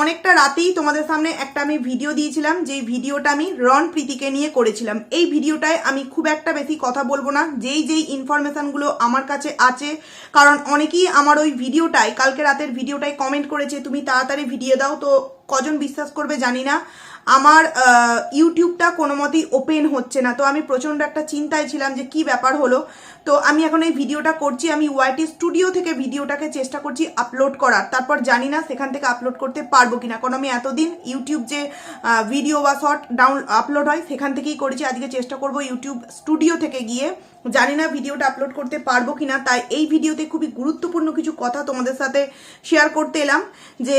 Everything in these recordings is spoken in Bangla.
অনেকটা রাতেই তোমাদের সামনে একটা আমি ভিডিও দিয়েছিলাম, যেই ভিডিওটা আমি রন প্রীতিকে নিয়ে করেছিলাম। এই ভিডিওটায় আমি খুব একটা বেশি কথা বলব না, যেই যেই ইনফরমেশানগুলো আমার কাছে আছে, কারণ অনেকেই আমার ওই ভিডিওটায় কালকে রাতের ভিডিওটায় কমেন্ট করেছে, তুমি তাড়াতাড়ি ভিডিও দাও, তো কজন বিশ্বাস করবে জানি না। আমার ইউটিউবটা কোনো মতেই ওপেন হচ্ছে না। তো আমি প্রচণ্ড একটা চিন্তায় ছিলাম যে কি ব্যাপার হলো। তো আমি এখন এই ভিডিওটা করছি, আমি ওয়াইটি স্টুডিও থেকে ভিডিওটাকে চেষ্টা করছি আপলোড করার। তারপর জানি না সেখান থেকে আপলোড করতে পারব কিনা। কারণ আমি এতদিন ইউটিউব যে ভিডিও বা শর্ট ডাউন আপলোড হয়, সেখান থেকেই করেছি। আজকে চেষ্টা করব ইউটিউব স্টুডিও থেকে গিয়ে। জানি না ভিডিওটা আপলোড করতে পারব কিনা। তাই এই ভিডিওতে খুবই গুরুত্বপূর্ণ কিছু কথা তোমাদের সাথে শেয়ার করতে এলাম যে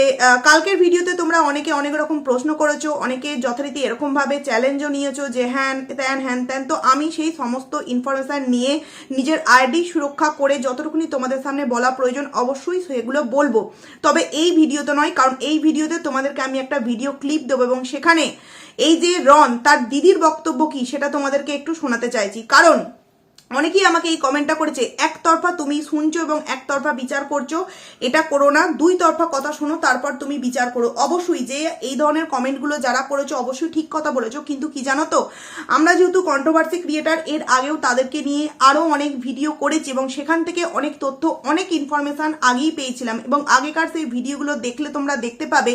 কালকের ভিডিওতে তোমরা অনেকে অনেক রকম প্রশ্ন করেছ, অনেকে যথারীতি এরকমভাবে চ্যালেঞ্জও নিয়েছো যে হ্যান, ত্যান হ্যান, ত্যান। তো আমি সেই সমস্ত ইনফরমেশান নিয়ে নিজের আইডি সুরক্ষা করে যতটুকুনি তোমাদের সামনে বলা প্রয়োজন অবশ্যই সেগুলো বলব। তবে এই ভিডিওতে নয়, কারণ এই ভিডিওতে তোমাদেরকে আমি একটা ভিডিও ক্লিপ দেবো এবং সেখানে এই যে রন তার দিদির বক্তব্য কি সেটা তোমাদেরকে একটু শোনাতে চাইছি। কারণ অনেকেই আমাকে এই কমেন্টটা করেছে, একতরফা তুমি শুনছো এবং একতরফা বিচার করছ, এটা করো না দুই তরফা কথা শোনো, তারপর তুমি বিচার করো। অবশ্যই যে এই ধরনের কমেন্টগুলো যারা করেছ, অবশ্যই ঠিক কথা বলেছ, কিন্তু কি জানো তো, আমরা যেহেতু কন্ট্রোভার্সি ক্রিয়েটার এর আগেও তাদেরকে নিয়ে আরও অনেক ভিডিও করেছি এবং সেখান থেকে অনেক তথ্য, অনেক ইনফরমেশান আগেই পেয়েছিলাম এবং আগেকার সেই ভিডিওগুলো দেখলে তোমরা দেখতে পাবে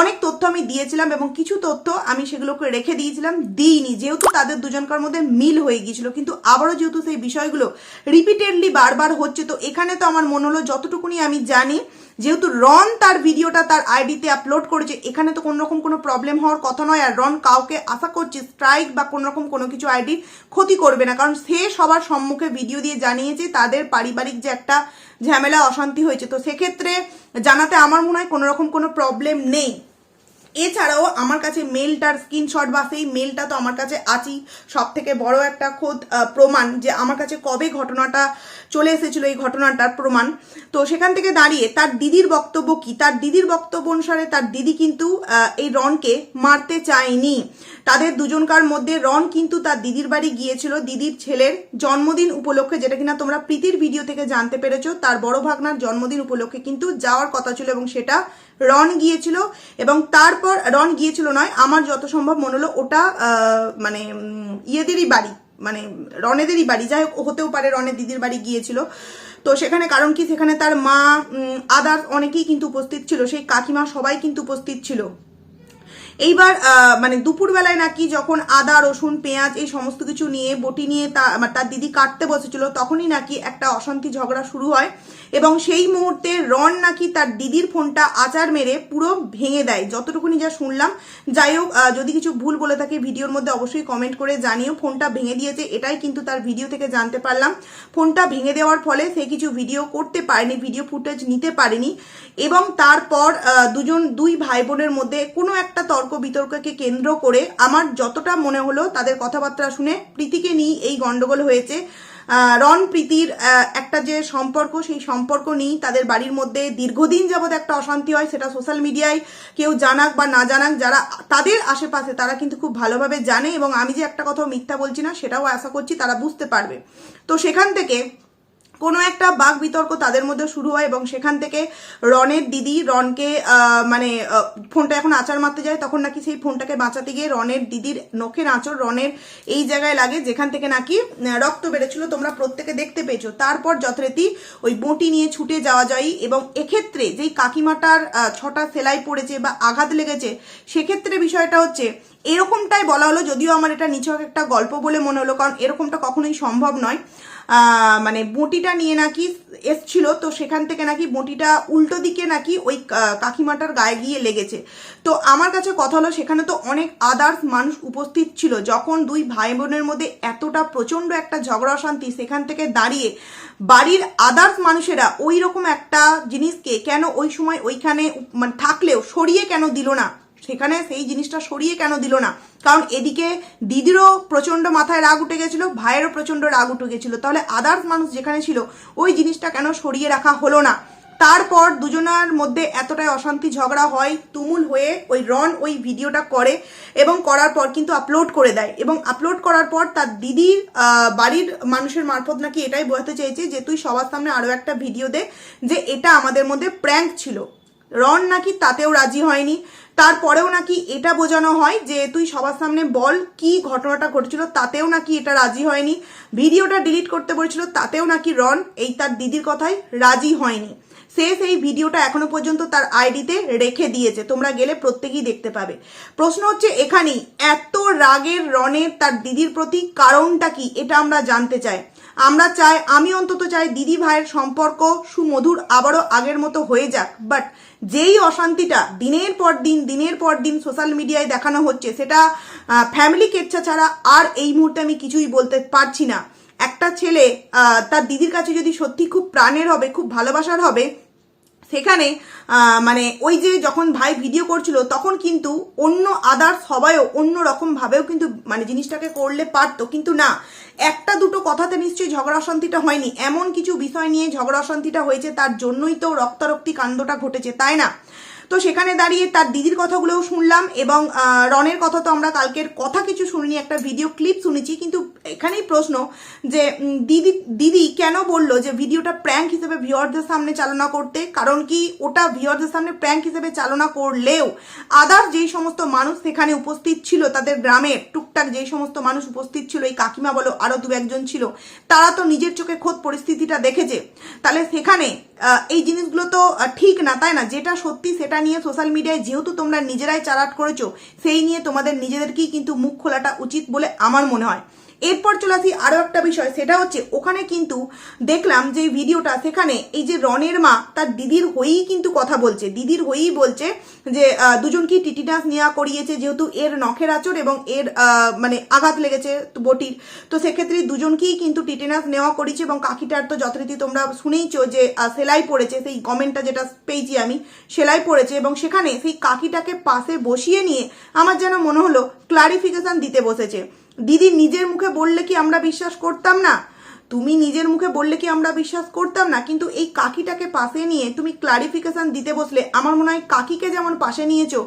অনেক তথ্য আমি দিয়েছিলাম এবং কিছু তথ্য আমি সেগুলোকে রেখে দিয়েছিলাম, দিইনি, যেহেতু তাদের দুজনকার মধ্যে মিল হয়ে গিয়েছিল, কিন্তু আবারও যেহেতু সেই বিষয়গুলো রিপিটেডলি বারবার হচ্ছে, তো এখানে তো আমার মনে হলো যতটুকুনি আমি জানি, যেহেতু রন তার ভিডিওটা তার আইডিতে আপলোড করেছে, এখানে তো কোনো রকম কোনো প্রবলেম হওয়ার কথা নয়, আর রন কাউকে আশা করছে স্ট্রাইক বা কোনো রকম কোনো কিছু আইডির ক্ষতি করবে না, কারণ সে সবার সম্মুখে ভিডিও দিয়ে জানিয়েছে তাদের পারিবারিক যে একটা ঝামেলা, অশান্তি হয়েছে। তো সেক্ষেত্রে জানাতে আমার মনে হয় কোনো রকম কোনো প্রবলেম নেই। এছাড়াও আমার কাছে মেলটার স্ক্রিনশট বা সেই মেলটা তো আমার কাছে আছেই। সব থেকে বড় একটা খোদ প্রমাণ যে আমার কাছে কবে ঘটনাটা চলে এসেছিল এই ঘটনাটার প্রমাণ। তো সেখান থেকে দাঁড়িয়ে তার দিদির বক্তব্য কি? তার দিদির বক্তব্য অনুসারে তার দিদি কিন্তু এই রনকে মারতে চায়নি। তাদের দুজনকার মধ্যে রন কিন্তু তার দিদির বাড়ি গিয়েছিল দিদির ছেলের জন্মদিন উপলক্ষে, যেটা কিনা তোমরা প্রীতির ভিডিও থেকে জানতে পেরেছ, তার বড় ভাগনার জন্মদিন উপলক্ষে কিন্তু যাওয়ার কথা ছিল এবং সেটা রন গিয়েছিল এবং তারপর রন গিয়েছিল নয়, আমার যত সম্ভব মনে হলো ওটা মানে ইয়েদেরই বাড়ি মানে রনেদেরই বাড়ি, যাই হোক, হতেও পারে রনের দিদির বাড়ি গিয়েছিল। তো সেখানে কারণ কি, সেখানে তার মা আদার অনেকেই কিন্তু উপস্থিত ছিল, সেই কাকিমা সবাই কিন্তু উপস্থিত ছিল। এইবার মানে দুপুরবেলায় নাকি যখন আদা, রসুন, পেঁয়াজ এই সমস্ত কিছু নিয়ে বটি নিয়ে তার দিদি কাটতে বসেছিল, তখনই নাকি একটা অশান্তি ঝগড়া শুরু হয় এবং সেই মুহূর্তে রন নাকি তার দিদির ফোনটা আচার মেরে পুরো ভেঙে দেয়। যতটুকুনি যা শুনলাম, যাই হোক যদি কিছু ভুল বলে থাকে ভিডিওর মধ্যে অবশ্যই কমেন্ট করে জানিও। ফোনটা ভেঙে দিয়েছে, এটাই কিন্তু তার ভিডিও থেকে জানতে পারলাম। ফোনটা ভেঙে দেওয়ার ফলে সে কিছু ভিডিও করতে পারেনি ভিডিও ফুটেজ নিতে পারেনি এবং তারপর দুজন, দুই ভাই বোনের মধ্যে কোনো একটা তর্ক বিতর্ককে কেন্দ্র করে আমার যতটা মনে হলো তাদের কথাবার্তা শুনে প্রীতিকে নিয়ে এই গন্ডগোল হয়েছে। রন, প্রীতির একটা যে সম্পর্ক, সেই সম্পর্ক নিয়েই তাদের বাড়ির মধ্যে দীর্ঘদিন যাবৎ একটা অশান্তি হয়, সেটা সোশ্যাল মিডিয়ায় কেউ জানাক বা না জানাক, যারা, তাদের আশেপাশে তারা কিন্তু খুব ভালোভাবে জানে এবং আমি যে একটা কথা মিথ্যা বলছি না, সেটাও আশা করছি তারা বুঝতে পারবে। তো সেখান থেকে কোনো একটা বাঘ বিতর্ক তাদের মধ্যে শুরু হয় এবং সেখান থেকে রনের দিদি রনকে মানে ফোনটা এখন আচার মারতে যায়, তখন নাকি সেই ফোনটাকে বাঁচাতে গিয়ে রনের দিদির নখের আঁচড় রনের এই জায়গায় লাগে, যেখান থেকে নাকি রক্ত বেড়েছিল তোমরা প্রত্যেকে দেখতে পেয়েছ। তারপর যথারীতি ওই বটি নিয়ে ছুটে যাওয়া যায় এবং এক্ষেত্রে যেই কাকিমাটার ছটা সেলাই পড়েছে বা আঘাত লেগেছে, সেক্ষেত্রে বিষয়টা হচ্ছে, এরকমটাই বলা হলো, যদিও আমার এটা নিছক একটা গল্প বলে মনে হলো, কারণ এরকমটা কখনোই সম্ভব নয়। মানে বটিটা নিয়ে নাকি এসছিল, তো সেখান থেকে নাকি বটিটা উল্টো দিকে নাকি ওই কাকিমাটার গায়ে গিয়ে লেগেছে। তো আমার কাছে কথা হলো, সেখানে তো অনেক আদার্স মানুষ উপস্থিত ছিল, যখন দুই ভাই বোনের মধ্যে এতটা প্রচণ্ড একটা ঝগড়া অশান্তি সেখান থেকে দাঁড়িয়ে বাড়ির আদার্স মানুষেরা ওই রকম একটা জিনিসকে কেন ওই সময় ওইখানে মানে থাকলেও, সরিয়ে কেন দিল না? সেখানে সেই জিনিসটা সরিয়ে কেন দিল না? কারণ এদিকে দিদিরও প্রচণ্ড মাথায় রাগ উঠে গেছিল, ভাইয়েরও প্রচণ্ড রাগ উঠে গেছিল। তাহলে আদার্স মানুষ যেখানে ছিল, ওই জিনিসটা কেন সরিয়ে রাখা হলো না? তারপর দুজনার মধ্যে এতটাই অশান্তি ঝগড়া হয়, তুমুল হয়ে ওই রন ওই ভিডিওটা করে এবং করার পর কিন্তু আপলোড করে দেয়। এবং আপলোড করার পর তার দিদির বাড়ির মানুষের মারফত নাকি এটাই বোঝাতে চেয়েছে যে, তুই সবার সামনে আরও একটা ভিডিও দে যে, এটা আমাদের মধ্যে প্র্যাঙ্ক ছিল। রন নাকি তাতেও রাজি হয়নি। তারপরেও নাকি এটা বোঝানো হয় যে, তুই সবার সামনে বল কি ঘটনাটা ঘটেছিল, তাতেও নাকি এটা রাজি হয়নি। ভিডিওটা ডিলিট করতে বলেছিল, তাতেও নাকি রন এই তার দিদির কথায় রাজি হয়নি। সে সেই ভিডিওটা এখনও পর্যন্ত তার আইডিতে রেখে দিয়েছে। তোমরা গেলে প্রত্যেকেই দেখতে পাবে। প্রশ্ন হচ্ছে এখানেই, এত রাগের রনের তার দিদির প্রতি কারণটা কি? এটা আমরা জানতে চাই। আমরা চাই, আমি অন্তত চাই দিদি ভাইয়ের সম্পর্ক সুমধুর আবারও আগের মতো হয়ে যাক। বাট যেই অশান্তিটা দিনের পর দিন, দিনের পর দিন সোশ্যাল মিডিয়ায় দেখানো হচ্ছে, সেটা ফ্যামিলি কেচ্ছা ছাড়া আর এই মুহূর্তে আমি কিছুই বলতে পারছি না। একটা ছেলে তার দিদির কাছে যদি সত্যি খুব প্রাণের হবে, খুব ভালোবাসার হবে সেখানে মানে ওই যে যখন ভাই ভিডিও করছিল, তখন কিন্তু অন্য আদার্স সবাইও অন্য রকম ভাবেও কিন্তু মানে জিনিসটাকে করলে পারতো। কিন্তু না, একটা দুটো কথাতে নিশ্চয়ই ঝগড়া অশান্তিটা হয়নি। এমন কিছু বিষয় নিয়ে ঝগড়া অশান্তিটা হয়েছে, তার জন্যই তো রক্তারক্তি কাণ্ডটা ঘটেছে, তাই না? তো সেখানে দাঁড়িয়ে তার দিদির কথাগুলোও শুনলাম এবং রনের কথা তো আমরা কালকের কথা কিছু শুনিনি, একটা ভিডিও ক্লিপ শুনেছি, কিন্তু এখানেই প্রশ্ন যে দিদি দিদি কেন বলল যে ভিডিওটা প্র্যাঙ্ক হিসেবে ভিওয়ারদের সামনে চালনা করতে? কারণ কি ওটা ভিওয়ারদের সামনে প্র্যাঙ্ক হিসেবে চালনা করলেও আদার যেই সমস্ত মানুষ সেখানে উপস্থিত ছিল, তাদের গ্রামে টুকটাক যেই সমস্ত মানুষ উপস্থিত ছিল, এই কাকিমা বলো আরও দু একজন ছিল, তারা তো নিজের চোখে খোদ পরিস্থিতিটা দেখেছে। তাহলে সেখানে এই জিনিসগুলো তো ঠিক না, তাই না? যেটা সত্যি সেটা নিয়ে সোশ্যাল মিডিয়ায় যেহেতু তোমরা নিজেরাই চালাট করেছ, সেই নিয়ে তোমাদের নিজেদেরকেই কিন্তু মুখ খোলাটা উচিত বলে আমার মনে হয়। এরপর চলে আসি আরও একটা বিষয় সেটা হচ্ছে ওখানে কিন্তু দেখলাম যে ভিডিওটা সেখানে এই যে রনের মা তার দিদির হয়েই কিন্তু কথা বলছে। দিদির হয়েই বলছে যে আহ, দুজনকেই টিটিনাস নেওয়া করিয়েছে যেহেতু এর নখের আচর এবং এর মানে আঘাত লেগেছে বটির। তো সেক্ষেত্রে দুজনকেই কিন্তু টিটেনাস নেওয়া করেছে এবং কাকিটার তো যথারীতি তোমরা শুনেইছো যে সেলাই পড়েছে সেই কমেন্টটা যেটা পেয়েছি আমি সেলাই পড়েছে এবং সেখানে সেই কাকিটাকে পাশে বসিয়ে নিয়ে আমার যেন মনে হলো ক্লারিফিকেশন দিতে বসেছে। দিদি নিজের মুখে বললে কি আমরা বিশ্বাস করতাম না? তুমি নিজের মুখে বললে কি আমরা বিশ্বাস করতাম না? কিন্তু এই কাকিটাকে পাশে নিয়ে তুমি ক্লারিফিকেশন দিতে বসলে আমার মনে হয় কাকিকে যেমন পাশে নিয়েছো,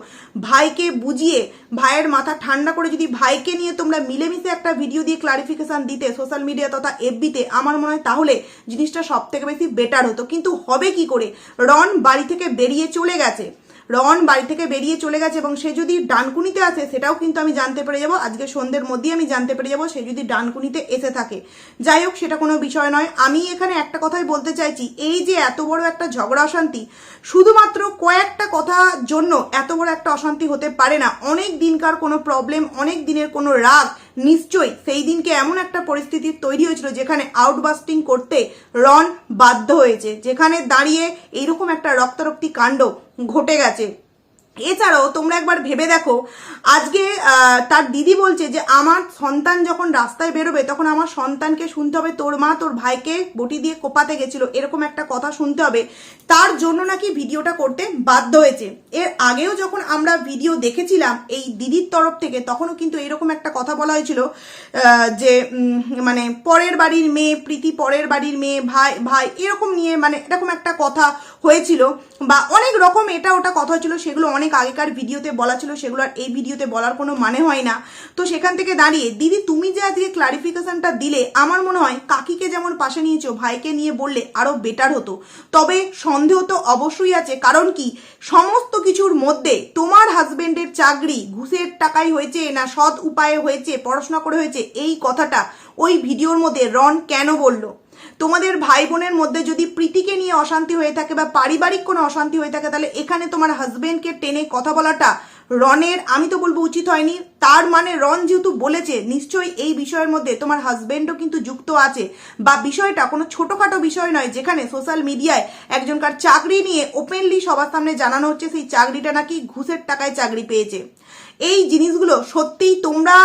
ভাইকে বুঝিয়ে, ভাইয়ের মাথা ঠান্ডা করে যদি ভাইকে নিয়ে তোমরা মিলেমিশে একটা ভিডিও দিয়ে ক্লারিফিকেশন দিতে সোশ্যাল মিডিয়া তথা এফবিতে আমার মনে হয় তাহলে জিনিসটা সব থেকে বেশি বেটার হতো। কিন্তু হবে কি করে? রন বাড়ি থেকে বেরিয়ে চলে গেছে। রন বাড়ি থেকে বেরিয়ে চলে গেছে এবং সে যদি ডানকুনিতে আসে, সেটাও কিন্তু আমি জানতে পেরে যাব। আজকে সন্ধ্যের মধ্যেই আমি জানতে পেরে যাব সে যদি ডানকুনিতে এসে থাকে। যাই হোক, সেটা কোনো বিষয় নয়। আমি এখানে একটা কথাই বলতে চাইছি, এই যে এত বড় একটা ঝগড়া অশান্তি, শুধুমাত্র কয়েকটা কথার জন্য এত বড় একটা অশান্তি হতে পারে না। অনেক দিনকার কোনো প্রবলেম অনেক দিনের কোনো রাগ, নিশ্চয়ই সেই দিনকে এমন একটা পরিস্থিতি তৈরি হয়েছিল যেখানে আউটবাস্টিং করতে রন বাধ্য হয়েছে, যেখানে দাঁড়িয়ে এইরকম একটা রক্তারক্তি কাণ্ড ঘটে গেছে। এছাড়াও তোমরা একবার ভেবে দেখো, আজকে তার দিদি বলছে যে আমার সন্তান যখন রাস্তায় বেরোবে, তখন আমার সন্তানকে শুনতে হবে তোর মা তোর ভাইকে বটি দিয়ে কোপাতে গেছিল, এরকম একটা কথা শুনতে হবে। তার জন্য নাকি ভিডিওটা করতে বাধ্য হয়েছে। এর আগেও যখন আমরা ভিডিও দেখেছিলাম এই দিদির তরফ থেকে, তখনও কিন্তু এরকম একটা কথা বলা হয়েছিল যে মানে পরের বাড়ির মেয়ে, প্রীতি পরের বাড়ির মেয়ে, ভাই ভাই, এরকম নিয়ে মানে এরকম একটা কথা হয়েছিল বা অনেক রকম এটা ওটা কথা হয়েছিল, সেগুলো অনেক আগেকার ভিডিওতে বলা ছিল, সেগুলো আর এই ভিডিওতে বলার কোনো মানে হয় না। তো সেখান থেকে দাঁড়িয়ে, দিদি, তুমি যে আজকে ক্লারিফিকেশনটা দিলে, আমার মনে হয় কাকিকে যেমন পাশে নিয়েছো, ভাইকে নিয়ে বললে আরও বেটার হতো। তবে সন্দেহ তো অবশ্যই আছে, কারণ কি, সমস্ত কিছুর মধ্যে তোমার হাজবেন্ডের চাকরি ঘুষের টাকায় হয়েছে না সৎ উপায়ে হয়েছে, পড়াশোনা করে হয়েছে, এই কথাটা ওই ভিডিওর মধ্যে রন কেন বলল? তোমাদের ভাই বোনের মধ্যে যদি প্রীতিকে নিয়ে অশান্তি হয়ে থাকে বা পারিবারিক কোনো অশান্তি হয়ে থাকে, তাহলে এখানে তোমার হাজবেন্ডকে টেনে কথা বলাটা রনের, আমি তো বলব উচিত হয়নি, তার মানে রন যেহেতু বলেছে, নিশ্চয়ই এই বিষয়ের মধ্যে তোমার হাজবেন্ডও কিন্তু যুক্ত আছে। বা বিষয়টা কোনো ছোটখাটো বিষয় নয়, যেখানে সোশ্যাল মিডিয়ায় একজনকার চাকরি নিয়ে ওপেনলি সবার সামনে জানানো হচ্ছে, সেই চাকরিটা নাকি ঘুষের টাকায় চাকরি পেয়েছে। এই জিনিসগুলো সত্যিই তোমরা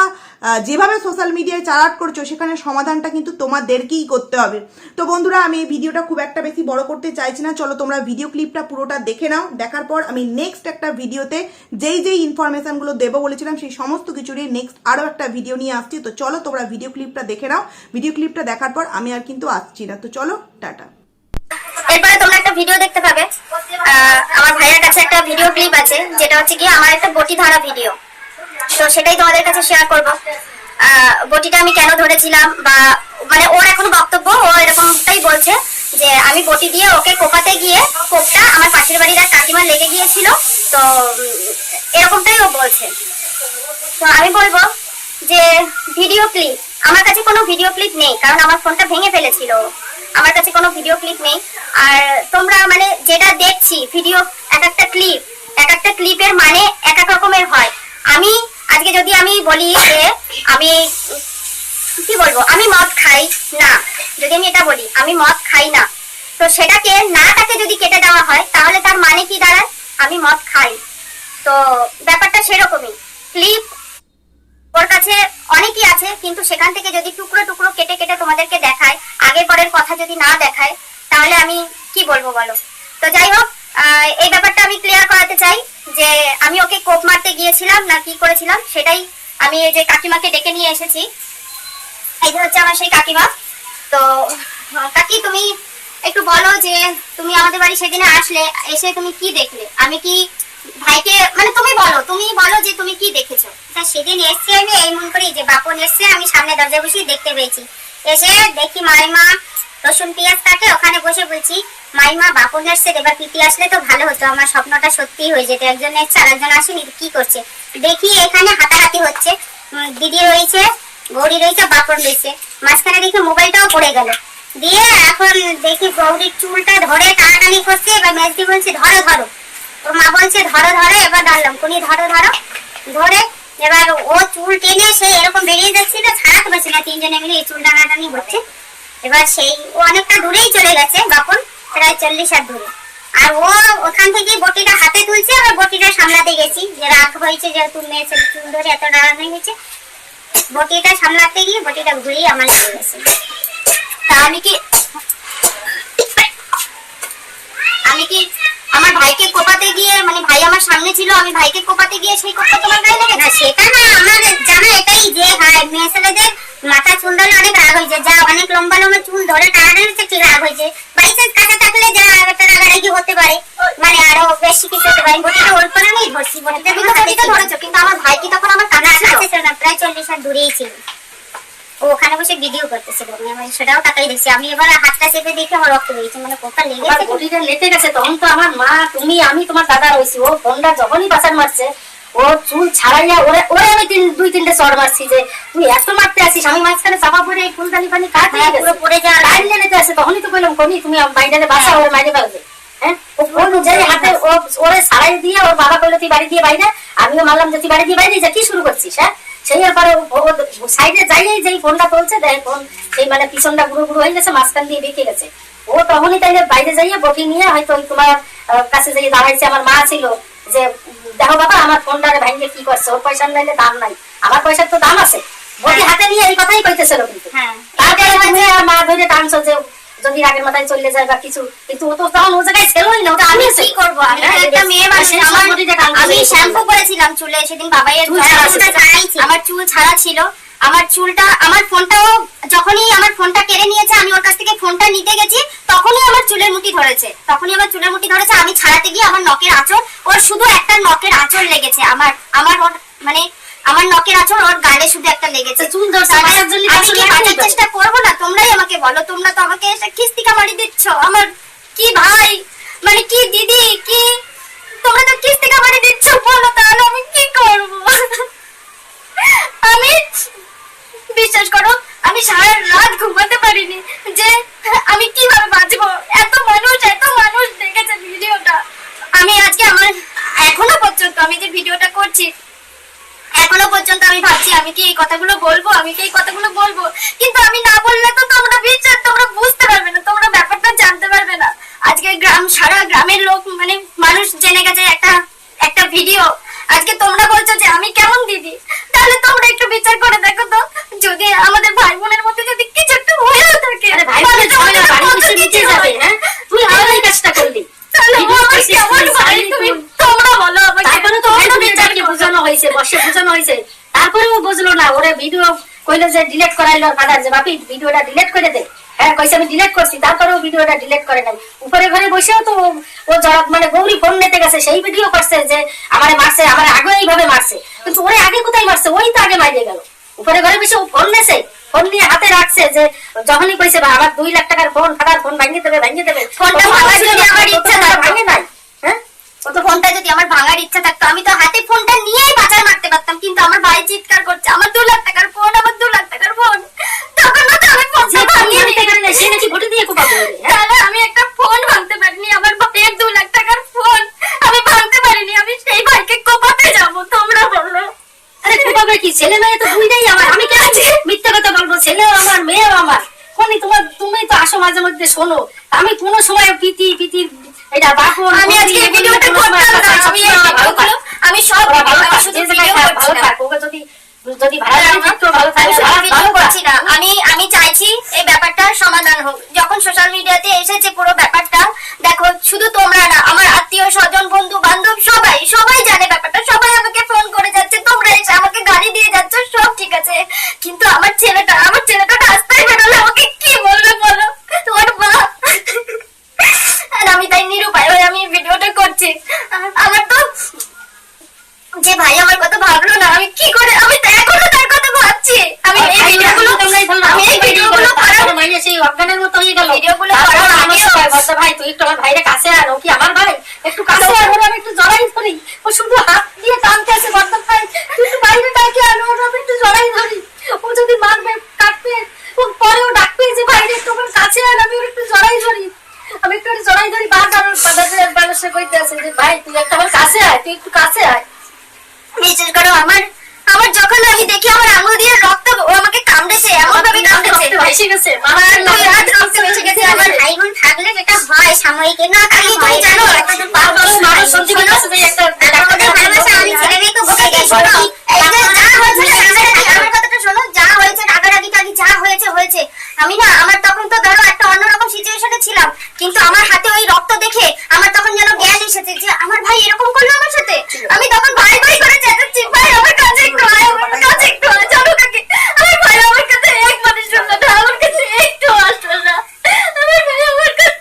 যেভাবে সোশ্যাল মিডিয়ায় চালাট করছ, সেখানে সমাধানটা কিন্তু তোমাদেরকেই করতে হবে। তো বন্ধুরা, আমি এই ভিডিওটা খুব একটা বেশি বড় করতে চাইছি না। চলো তোমরা ভিডিও ক্লিপটা পুরোটা দেখে নাও। দেখার পর আমি নেক্সট একটা ভিডিওতে যেই যেই ইনফরমেশনগুলো দেবো বলেছিলাম, সেই সমস্ত কিছুরই নেক্সট আরও একটা ভিডিও নিয়ে আসছি। তো চলো তোমরা ভিডিও ক্লিপটা দেখে নাও। ভিডিও ক্লিপটা দেখার পর আমি আর কিন্তু আসছি না। তো চলো, টাটা। এরপরে তোমরা একটা ভিডিও দেখতে পাবে। আমার ভাইয়ের কাছে একটা ভিডিও ক্লিপ আছে, যেটা হচ্ছে কি আমার একটা বটি ধরা ভিডিও তো সেটাই তোমাদের কাছে শেয়ার করব। বটিটা আমি কেন ধরেছিলাম বা মানে ওর এখন বক্তব্য, ও এরকমটাই বলছে যে আমি বটি দিয়ে ওকে কোপাতে গিয়ে কোপটা আমার পাশের বাড়ির এক কাকিমার লেগে গিয়েছিল। তো এরকমটাই ও বলছে। তো আমি বলব যে ভিডিও ক্লিপ আমার কাছে কোনো ভিডিও ক্লিপ নেই, কারণ আমার ফোনটা ভেঙে ফেলেছিল। আমার কাছে কোনো ভিডিও ক্লিপ নেই। আর তোমরা মানে যেটা দেখছি ভিডিও এক একটা ক্লিপ এক একটা ক্লিপের মানে এক এক রকমের হয়। আমি, আজকে যদি আমি বলি যে আমি, কি বলব? আমি মদ খাই না। যদি আমি এটা বলি, আমি মদ খাই না। তো সেটাকে নাটাকে যদি কেটে দেওয়া হয়, তাহলে তার মানে কি দাঁড়ায়? আমি মদ খাই। তো ব্যাপারটা সেরকমই। ক্লিপ ওর কাছে অনেকই আছে, কিন্তু সেখান থেকে যদি টুকরো টুকরো কেটে কেটে তোমাদেরকে পরের কথা যদি না দেখায়, তাহলে আমি কি বলব বলো? তো যাই হোক এই ব্যাপারটা আমি ক্লিয়ার করাতে চাই যে আমি ওকে কোপ মারতে গিয়েছিলাম না কি করেছিলাম, সেটাই আমি এই যে কাকিমাকে ডেকে নিয়ে এসেছি। এই যে হচ্ছে আমার সেই কাকিমা। তো, কাকি, তুমি একটু বলো যে তুমি আমাদের বাড়ি সেদিনে আসলে, এসে তুমি কি দেখলে? আমি কি ভাইকে মানে তুমি বলো তুমি বলো যে তুমি কি দেখেছ? তা সেদিন এসছি আমি এই মন করি যে বাপন এসছে আমি সামনে দরজা বসে দেখতে পেয়েছি। এসে দেখি মাইমা রসুন, পেঁয়াজ কাটে, ওখানে বসে বলছি, মাইমা বাপন এসছে এবার পিটি আসলে তো ভালো হতো, আমার স্বপ্নটা সত্যি হয়ে যেত, একজন এসছে আর একজন আসেনি, কি করছে? দেখি এখানে হাতাহাতি হচ্ছে দিদি রয়েছে গৌরী রয়েছে, বাপন রয়েছে, মাঝখানে দেখি মোবাইলটাও পড়ে গেল। দিয়ে এখন দেখি গৌরীর চুলটা ধরে টানাটানি করছে, এবার মেজদি বলছে, ধরো ধরো। ওর মা বলছে, ধরো ধরো, এবার ধরলাম, কোনি, ধরো ধরো। ধরে এবার ও চুল টেনে সে এরকম বেরিয়ে যাচ্ছিল ছাড়াতে পারছে না, তিনজনে মিলে এই চুল টানাটানি হচ্ছে। এবার সেই ও অনেকটা দূরেই চলে গেছে বাপন, প্রায় চল্লিশ হাত দূরে। আর ও ওখান থেকে বটিটা হাতে তুলছে আবার বটিটা সামলাতে গেছি। যে রাগ হয়েছে মেয়ে ছেলে চুল ধরে এত টানাটানি হয়েছে, বটিটা সামলাতে গিয়ে বটিটা ঘুরিয়ে আমার লেগে গেছে। তা আমি কি আমি কি আমার ভাইকে কোপাতে গিয়ে মানে ভাই আমার সামনে ছিল, আমি ভাইকে কোপাতে গিয়ে সেই কোপটা তোমার গায়ে লেগেছে? না, সেটা না, আমার জানা এটাই যে, হয়, মেয়ে ছেলেদের মাথা চুল ধরলে অনেক রাগ হয়েছে। যা অনেক লম্বা লম্বা চুল ধরে ঠিক রাগ হয়েছে? বাই চান্স কাছে থাকলে যা একটা রাগারাগি হতে পারে। মানে আরও বেশি কিছু হতে পারে। বটিটা ওর পরে আমি ধরছি বটিটা তুমি তো ধরেছো। কিন্তু আমার ভাই কি তখন আমার কাছে ছিল। না প্রায় চল্লিশ হাত দূরেই ছিল। ও ওখানে বসে ভিডিও করতেছিল আমি সেটাও টাকাই দেখছি। আমি এবার হাতটা চেপে দেখে আমার রক্ত বেরিয়েছে মানে আমার লেগেছে। বডিটা লেটে গেছে তখন তো আমার মা তুমি আমি তোমার দাদা রয়েছি। ও ফোনটা যখনই বাসার মারছে। ও চুল ছাড়াইয়া ওরে ওরে আমি তিন দুই তিনটে চড় মারছি যে তুই এত মারতে আসিস আমি মাঝখানে চাপা পড়ে এই ফুলদানি পানি কাট হয়ে গেছে পড়ে যাওয়ার লাইন লেনেতে আছে তখনই তো কোনি তুমি বাইরে বাসা ওরে ফেলবে হ্যাঁ? ও ফোন হাতে ও ওরে ছাড়াই দিয়ে ওর বাবা কইলো তুই বাড়ি দিয়ে বাইরে আমিও মারলাম যে তুই বাড়ি দিয়ে বাইরে যা কি শুরু করছিস? হ্যাঁ? সেই পরে সাইডে যাইয়েই যেই ফোনটা তুলছে দেখ ফোন সেই মানে পিছনটা গুঁড়ো গুঁড়ো হয়ে গেছে মাঝখান দিয়ে বেঁকে গেছে। ও তখনই তাইলে বাইরে যাইয়ে বটি নিয়ে হয়তো তোমার কাছে যাই দাঁড়াইছে আমার মা ছিল যে দেখো বাবা আমার ফোনটা ভাঙিয়ে কি করছে? ওর পয়সা নাইলে দাম নাই। আমার পয়সার তো দাম আছে। বটি হাতে নিয়ে এই কথাই কইতেছিল কিন্তু। হ্যাঁ। তারপরে মা ধরে টানছো যে যদি রাগের মাথায় চলে যায় বা কিছু কিন্তু ও তো তখন ও জায়গায় ছেলই না ওটা আমি কি করব? আমি হ্যাঁ, একটা মেয়ে মানুষ আমার আমি শ্যাম্পু করেছিলাম চুলে সেদিন ছিল। আমার চুল ছাড়া ছিল। আমার চুলটা আমার ফোনটাও যখনই আমার ফোনটা কেড়ে নিয়েছে আমি ওর কাছ থেকে ফোনটা নিতে গেছি তখনই আমার চুলের মুঠি ধরেছে। তখনই আমার চুলের মুঠি ধরেছে আমি ছাড়াতে গিয়ে আমার নখের আঁচড় ওর শুধু একটা নখের আঁচড় লেগেছে। আমার আমার ওর মানে আমার নখের আঁচড় ওর গালে শুধু একটা লেগেছে। চুল ধরছে, আমি কি বাঁচার চেষ্টা করব না? তোমরাই আমাকে বলো তোমরা তো আমাকে এসে কিস্তিকা মারি দিচ্ছ। আমার কি ভাই? মানে কি দিদি? কি? তোমরা তো কিস্তিকা মারি দিচ্ছ বলো তাহলে আমি কি করব? আমি বিশ্বাস করো, আমি সারা রাত ঘুমাতে পারিনি। যে, আমি কীভাবে বাঁচবো? এত মানুষ এত মানুষ দেখেছে ভিডিওটা। আমি আজকে আমার, এখনও পর্যন্ত আমি যে ভিডিওটা করছি, এখনও পর্যন্ত আমি ভাবছি, আমি কি এই কথাগুলো বলব? আমি কি এই কথাগুলো বলব? কিন্তু আমি না বললে তো তোমরা বিচার, তোমরা বুঝতে পারবে না, তোমরা ব্যাপারটা জানতে পারবে না। আজকে গ্রাম, সারা গ্রামের লোক মানে মানুষ জেনে গেছে একটা একটা ভিডিও। আজকে তোমরা বলছো যে আমি কেমন দিদি? তাহলে তোমরা একটু বিচার করে দেখো তো। যদি আমাদের ভাই বোনের মধ্যে যদি কিছু একটা হয়েও থাকে ভাই তাহলে বোনের ঝগড়া বাড়ি কিছু নিচে যাবে হ্যাঁ? তুই আমার এই কাজটা করলি। তাহলে ভিডিও আমার কেমন ভাই তুমি তোমরা বলো আমাকে। তারপরে তো তোমরা ওখানে বিচার মেয়েটাকে করো। বোঝানো হয়েছে বসে বোঝানো হয়েছে। তারপরে ও বুঝলো না ওরে ভিডিও কইলো যে ডিলিট করাইলো ফাদার যে বাপি ভিডিওটা ডিলিট করে দে। হ্যাঁ কইছে আমি ডিলিট করছি তারপরে ও ভিডিওটা ডিলিট করে নাই। উপরে ঘরে বসেও তো ও- ও মানে গৌরী ফোন নিতে গেছে সেই ভিডিও করছে যে আমারে মারছে আমার আগে এইভাবে মারছে। কিন্তু ওরে আগে কোথায় মারছে? ওই তো আগে মারিয়ে গেল। উপরে ঘরে বসে ও ফোন নেছে ফোন নিয়ে হাতে রাখছে যে যখনই কইছে বা আমার দুই লাখ টাকার ফোন ফাটার ফোন ভাঙিয়ে দেবে ভাঙিয়ে দেবে। ফোনটা ভাঙার যদি আমার ইচ্ছা থাকতো। ভাঙে নাই। হ্যাঁ? ও তো ফোনটা যদি আমার ভাঙার ইচ্ছা থাকতো আমি তো হাতে ফোনটা নিয়েই বাজার মারতে পারতাম। কিন্তু আমার ভাই চিৎকার করছে আমার দু লাখ টাকার ফোন আমার দু লাখ টাকার ফোন তখন তো আমি ফোনটা ফোন ভাঙিয়ে ভাঙতে সে নাকি ভোটে দিয়ে কোপাবে? ওরে, হ্যাঁ? আমি একটা ফোন ভাঙতে পারিনি আমার ভাইয়ের দু লাখ টাকার ফোন আমি ভাঙতে পারিনি আমি সেই ভাইকে কোপাতে যাব তোমরা বলল আরে কোপাবে কি? ছেলে মেয়ে তো দুইটাই আমার। আমি কেন মিথ্যা কথা বলব? ছেলেও আমার মেয়েও আমার। কোনি তোমার তুমি তো আসো মাঝে মধ্যে শোনো। আমি কোনো সময় প্রীতি প্রীতি এটা বাপন আমি আজকে এই ভিডিওটা করতাম না আমি এই ভিডিওগুলো আমি সব ভালো শুধু ভিডিও করছি না। যদি যদি ভালো লাগে তো ভালো থাকে ভালো-। করছি না আমি আমি চাইছি এই ব্যাপারটার সমাধান হোক যখন সোশ্যাল মিডিয়াতে এসেছে পুরো ব্যাপারটা। দেখো শুধু তোমরা না আমার আত্মীয় স্বজন বন্ধু বান্ধব সবাই সবাই জানে ব্যাপারটা সবাই আমাকে ফোন করে যাচ্ছে তোমরা এসে আমাকে গাড়ি দিয়ে যাচ্ছ সব ঠিক আছে কিন্তু আমার ছেলেটা আমার ছেলেটা রাস্তায় বেরোলে আমাকে কি বলবে বলো তোমার মা আর আমি তাই নিরুপায় হয়ে আমি ভিডিওটা করছি আর আমার তো যে ভাই আমার কথা ভাবলো না আমি কি করে আমি তো এখনও তার কথা ভাবছি আমি এই ভিডিওগুলো আমি এই ভিডিওগুলো করার তারপরে মাইয়া সেই অজ্ঞানের মতো হয়ে গেল ভিডিওগুলো তারপরে করার আমার আগেও- সবাই বলছে, ভাই তুই একটু আমার ভাইরে কাছে আন ও কি আমার ভাই একটু কাছে আন ওরে আমি একটু জড়াই ধরি ও শুধু হাত দিয়ে টানতে আছে বর্তমান ভাই তুই একটু বাইরে ডাকে আন ওরে আমি একটু জড়াই ধরি ও যদি মারবে কাটবে ও পরেও ডাকবে যে ভাইরে একটু আমার কাছে আন আমি ওরে একটু জড়াই ধরি আমি একটু ওরে জড়াই ধরি বারবার ওর বাজারের মানুষে কইতে আছে যে ভাই তুই একটা আমার কাছে আয় তুই একটু কাছে আয় বিশেষ করে আমার আমার যখন আমি দেখি আমার আঙুল দিয়ে রক্ত ও আমাকে কামড়েছে এমন ভাবে কামড়েছে রক্ত ভেসে গেছে আমার দুই হাত রক্ত বেঁচে গেছে আমার ভাই বোন থাকলে যেটা হয় সাময়িক না আমি তুমি জানো মানুষ মানুষ সত্যি কথা আছে যে একটা আমাদের ভালোবাসা আমি ছেলে মেয়েকে বুঝে গেছি শোনো, এই যে যা হয়েছে রাগারাগি, আমার কথাটা শোনো, যা হয়েছে রাগারাগি টাগি যা হয়েছে হয়েছে আমি না আমার তখন তো ধরো একটা অন্যরকম সিচুয়েশনে ছিলাম কিন্তু আমার হাতে ওই রক্ত দেখে আমার তখন যেন জ্ঞান এসেছে যে আমার ভাই এরকম করল আমার সাথে আমি তখন ভাই ভাই করে চেঁচাচ্ছি ভাই আমার কাছে একটু আয় আমার কাছে একটু আয় চলো কাকে আমার ভাই আমার কাছে এক মানে শুনলো না আমার কাছে একটু আসলো না আমার ভাই আমার কাছে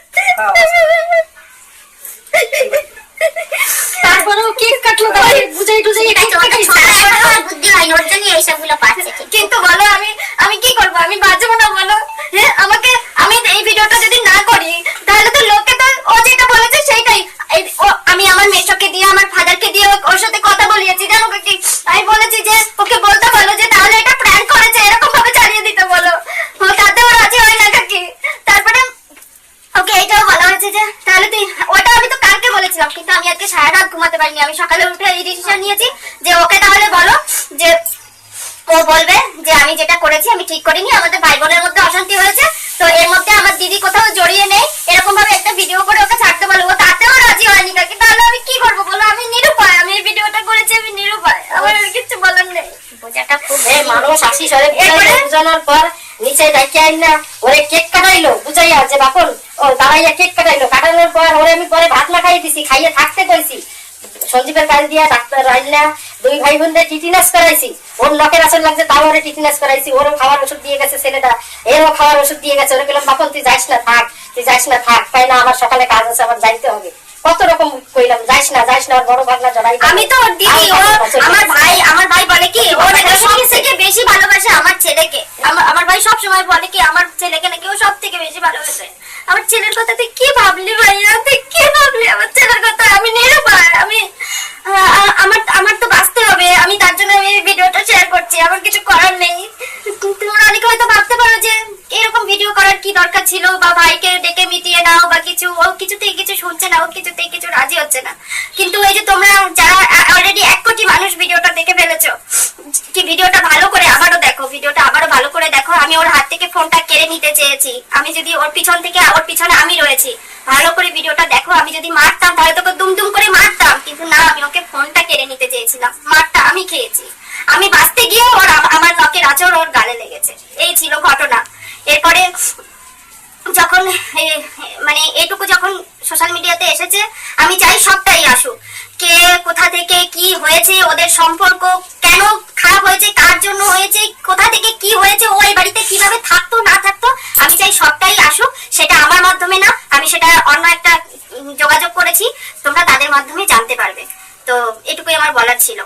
তারপরেও কেক কাটলো তারপরে বুঝাই টুজাই এটাই কেক তোমাকে কাটাইছে। ছোট এখনও বুদ্ধি হয়নি ওর জন্য এইসবগুলো পাচ্ছে ঠিক কিন্তু বলো আমি আমি কি করব আমি না বলো? হ্যাঁ আমাকে, আমি এই ভিডিওটা যদি না করি, তাহলে তো লোকে তো, ও যেটা বলেছে সেইটাই। আমি আমার মেশোকে দিয়ে, আমার ফাদারকে দিয়ে ওর সাথে কথা বলিয়েছি। জানো কি আমি বলেছি যে, ওকে বলতে বলো যে, তাহলে এটা প্ল্যান করেছে এরকম ভাবে চালিয়ে দিতে বলো। ও তাতে ওর রাজি হয় না কাকি তারপরে, ওকে এটাও বলা হয়েছে যে, তাহলে তুই, ওটা আমি তো কালকে বলেছিলাম, কিন্তু আমি আজকে সারা রাত ঘুমাতে পারিনি। আমি সকালে উঠে এই ডিসিশন নিয়েছি যে, ওকে তাহলে বলো যে, ও বলবে যে, আমি যেটা করেছি, আমি ঠিক করিনি আমাদের ভাই বোনের মধ্যে অশান্তি হয়েছে তো এর মধ্যে আমার দিদি কোথাও জড়িয়ে নেই এরকম ভাবে একটা ভিডিও করে ওকে ছাড়তে বলো ও তাতেও রাজি হয়নি কাকি তাহলে আমি কি করব বলো আমি নিরুপায় আমি এই ভিডিওটা করেছি আমি নিরুপায় আমার আর কিছু বলার নেই বোঝাটা খুব এ মানুষ আসি সরে এরপরে? বুঝানোর পর নিচে ডাইকে আইন, ওরে কেক কাটাইলো, বুঝাইয়া যে বাপন, ও দাঁড়াইয়া কেক কাটাইলো। কাটানোর পর ওরে আমি পরে ভাত না খাইয়ে দিছি, খাইয়ে থাকতে কইছি। সঞ্জীবের কাজ দিয়া ডাক্তার আইলা দুই ভাই বোনদের টিটিনাস করাইছি। ওর নখের আসর লাগছে, তাও ওরে টিটিনাস করাইছি। ওরও খাওয়ার ওষুধ দিয়ে গেছে ছেলেটা, এরও খাওয়ার ওষুধ দিয়ে গেছে। ওরে গেলাম বাপন, তুই যাইস না, থাক, তুই যাইস না, থাক, তাই না আমার সকালে কাজ আছে, আমার যাইতে হবে। কত রকম কইলাম যাইস না যাইস না বড় ভাগনা জড়াই আমি তো ওর দিদি ও আমার ভাই আমার ভাই বলে কি ও নাকি সব থেকে বেশি ভালোবাসে আমার ছেলেকে আমার আমার ভাই সব সময় বলে কি আমার ছেলেকে নাকি ও সব থেকে বেশি ভালোবাসে আমার ছেলের কথা তুই কি ভাবলি ভাইয়া তুই কি ভাবলি আমার ছেলের কথা আমি নিরুপায় আমি আমার আমার তো বাঁচতে হবে আমি তার জন্য আমি ভিডিওটা শেয়ার করছি আমার কিছু করার নেই তোমরা অনেকে হয়তো ভাবতে পারো যে এরকম ভিডিও করার কি দরকার ছিল? বা ভাইকে ডেকে মিটিয়ে নাও বা কিছু, ও কিছুতেই কিছু শুনছে না, ও কিছুতেই কিছু রাজি হচ্ছে না। কিন্তু এই যে তোমরা যারা অলরেডি এক কোটি মানুষ ভিডিওটা দেখে ফেলেছো, কি ভিডিওটা ভালো করে আবারও দেখো, ভিডিওটা আবারও ভালো করে দেখো। আমি ওর হাত থেকে ফোনটা কেড়ে নিতে চেয়েছি। আমি যদি ওর পিছন থেকে, ওর পিছনে আমি রয়েছি, ভালো করে ভিডিওটা দেখো। আমি যদি মারতাম, তাহলে তোকে দুম দুম করে মারতাম। কিন্তু না, আমি ওকে ফোনটা কেড়ে নিতে চেয়েছিলাম। মারটা আমি খেয়েছি। আমি বাঁচতে গিয়ে ওর আমার নখের আচর ওর গালে লেগেছে। এই ছিল ঘটনা। এরপরে যখন মানে এটুকু যখন সোশ্যাল মিডিয়াতে এসেছে, আমি চাই সবটাই আসুক। কে কোথা থেকে কি হয়েছে, ওদের সম্পর্ক কেন খারাপ হয়েছে, কার জন্য হয়েছে, কোথা থেকে কি হয়েছে, ও বাড়িতে কীভাবে থাকতো, না থাকতো, আমি চাই সবটাই আসুক। সেটা আমার মাধ্যমে না, আমি সেটা অন্য একটা যোগাযোগ করেছি, তোমরা তাদের মাধ্যমে জানতে পারবে। তো এটুকুই আমার বলার ছিল।